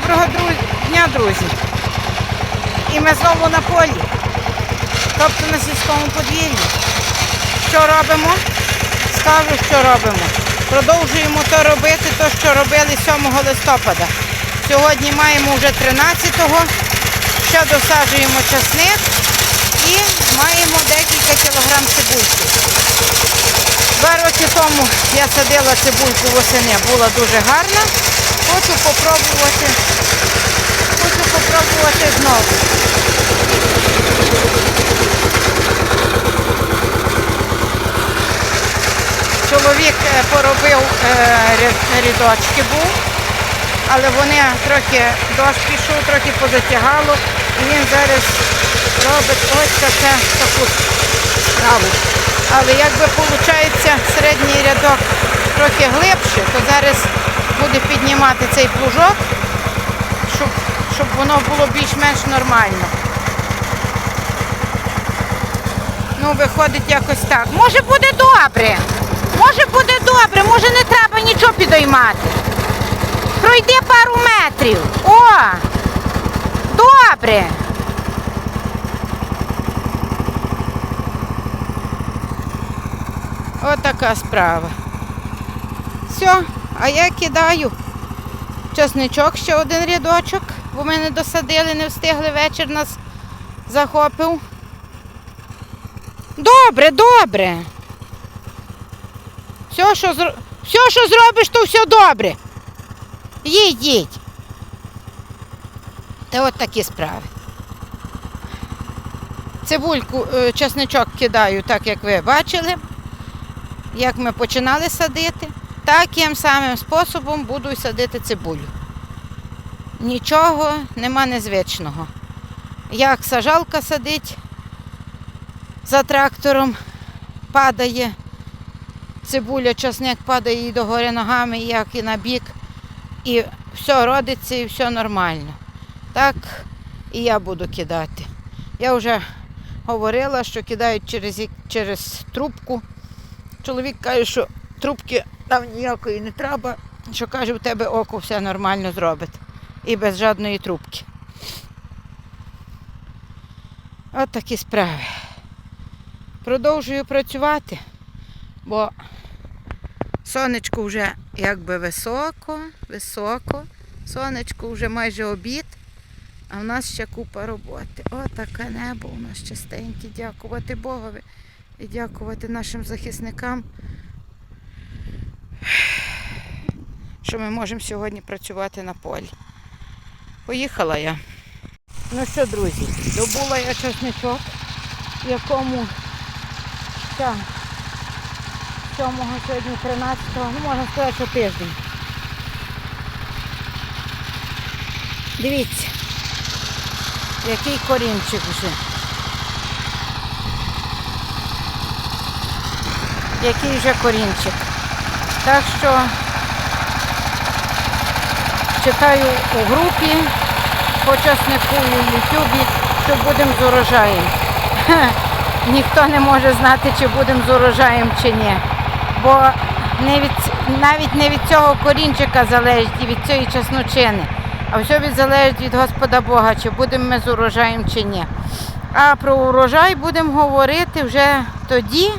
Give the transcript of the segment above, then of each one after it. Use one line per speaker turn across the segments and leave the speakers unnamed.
Доброго дня, друзі. І ми знову на полі, тобто на сільському подвір'ї. Що робимо? Скажу, що робимо. Продовжуємо то робити, то, що робили 7 листопада. Сьогодні маємо вже 13-го. Ще досаджуємо часник і маємо декілька кілограм цибульки. Два роки тому я садила цибульку восени, була дуже гарна. Хочу попробувати. Хочу попробувати знову. Чоловік е, поробив е, рядочки був, але вони трохи дощ пішов, трохи позатягало, і він зараз робить ось таке таку справу. Але якби виходить середній рядок трохи глибше, то зараз буде піднімати цей плужок, щоб, щоб воно було більш-менш нормально. Ну, виходить якось так. Може буде добре. Може буде добре, може не треба нічого підіймати. Пройди пару метрів. О! Добре. От така справа. Все, а я кидаю чесничок, ще один рядочок, бо ми не досадили, не встигли вечір нас захопив. Добре, добре. Все, що, зро... все, що зробиш, то все добре. Їдь, їдь. Та от такі справи. Цибульку, е, чесничок кидаю, так як ви бачили, як ми починали садити, таким самим способом буду садити цибулю. Нічого нема незвичного. Як сажалка садить за трактором, падає цибуля, часник падає і догори ногами, як і на бік, і все родиться, і все нормально. Так і я буду кидати. Я вже говорила, що кидають через, через трубку. Чоловік каже, що трубки там ніякої не треба, що каже, у тебе око все нормально зробить. І без жодної трубки. От такі справи. Продовжую працювати, бо сонечко вже якби високо, високо. Сонечко вже майже обід, а в нас ще купа роботи. О, таке небо у нас чистеньке. Дякувати Богові і дякувати нашим захисникам, що ми можемо сьогодні працювати на полі. Поїхала я. Ну що, друзі, добула я часничок, якому так, 7 сьогодні 13, ну можна сказати, що тиждень. Дивіться, який корінчик вже. Який вже корінчик. Так що читаю у групі по часнику і Ютубі, що будемо з урожаєм. Ніхто не може знати, чи будемо з урожаєм чи ні. Бо не від, навіть не від цього корінчика залежить і від цієї часночини, а все від залежить від Господа Бога, чи будемо ми з урожаєм чи ні. А про урожай будемо говорити вже тоді,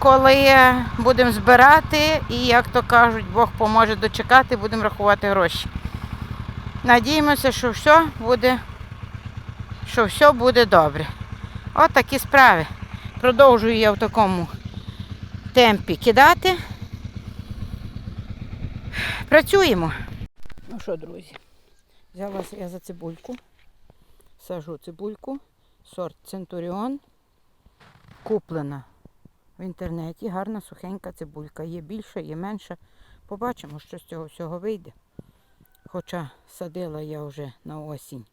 коли будемо збирати і, як то кажуть, Бог поможе дочекати, будемо рахувати гроші. Надіємося, що все буде, що все буде добре. От такі справи. Продовжую я в такому темпі кидати. Працюємо. Ну що, друзі, взялася я за цибульку. Сажу цибульку, сорт Центуріон. Куплена в інтернеті. Гарна сухенька цибулька. Є більша, є менша. Побачимо, що з цього всього вийде. Хоча садила я вже на осінь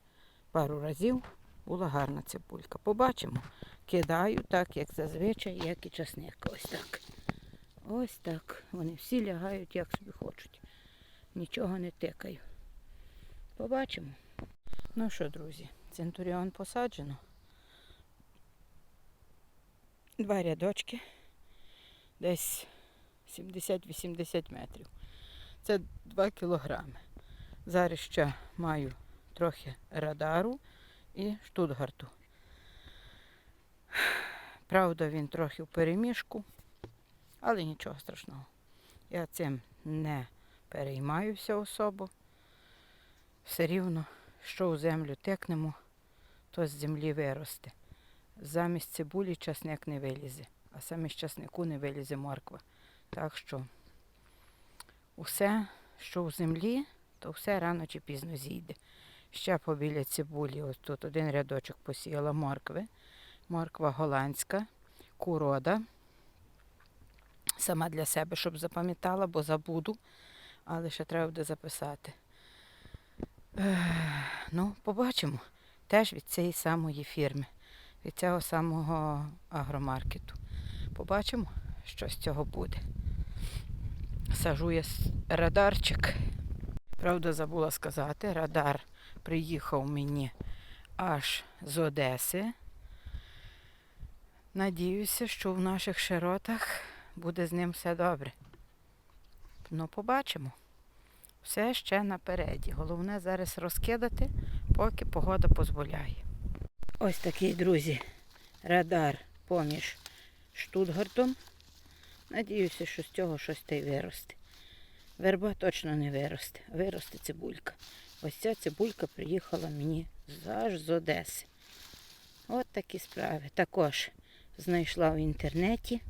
пару разів, була гарна цибулька. Побачимо. Кидаю так, як зазвичай, як і часник. Ось так. Ось так. Вони всі лягають, як собі хочуть. Нічого не тикаю. Побачимо. Ну що, друзі, центуріон посаджено. Два рядочки. Десь 70-80 метрів. Це 2 кілограми. Зараз ще маю трохи радару і штутгарту. Правда, він трохи в переміжку, але нічого страшного. Я цим не переймаюся особо. Все рівно, що у землю тикнемо, то з землі виросте. Замість цибулі часник не вилізе, а саме з часнику не вилізе морква. Так що усе, що у землі, то все рано чи пізно зійде. Ще побіля цибулі, ось тут один рядочок посіяла моркви. Морква голландська, курода. Сама для себе, щоб запам'ятала, бо забуду, але ще треба буде записати. Ну, побачимо. Теж від цієї самої фірми, від цього самого агромаркету. Побачимо, що з цього буде. Сажу я радарчик. Правда, забула сказати, радар приїхав мені аж з Одеси. Надіюся, що в наших широтах буде з ним все добре. Ну, побачимо. Все ще напереді. Головне зараз розкидати, поки погода дозволяє. Ось такий, друзі, радар поміж Штутгартом. Надіюся, що з цього щось та й виросте. Верба точно не виросте, виросте цибулька. Ось ця цибулька приїхала мені аж з Одеси. От такі справи. Також знайшла в інтернеті,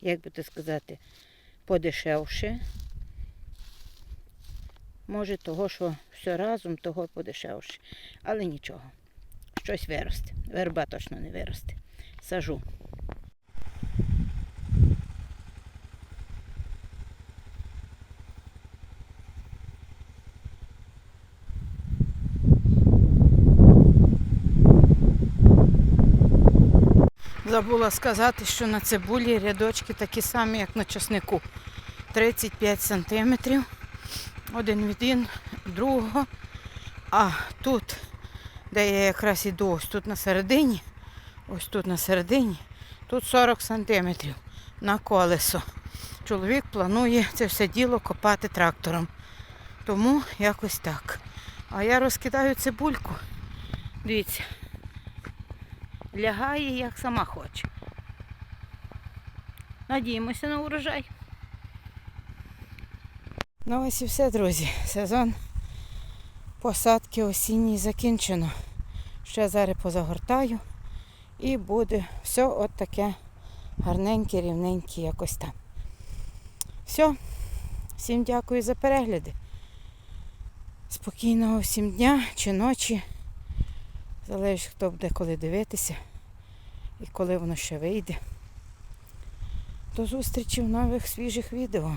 як би то сказати, подешевше. Може, того, що все разом, того подешевше. Але нічого. Щось виросте. Верба точно не виросте. Сажу. Забула сказати, що на цибулі рядочки такі самі, як на часнику. 35 сантиметрів. Один від ін- другого. А тут, де я якраз іду, ось тут на середині, ось тут на середині, тут 40 сантиметрів на колесо. Чоловік планує це все діло копати трактором. Тому якось так. А я розкидаю цибульку. Дивіться. Лягає, як сама хоче. Надіємося на урожай. Ну ось і все, друзі. Сезон посадки осінній закінчено. Ще зараз позагортаю і буде все от таке гарненьке, рівненьке якось там. Все. Всім дякую за перегляди. Спокійного всім дня чи ночі. Залежить, хто буде коли дивитися і коли воно ще вийде. До зустрічі в нових свіжих відео.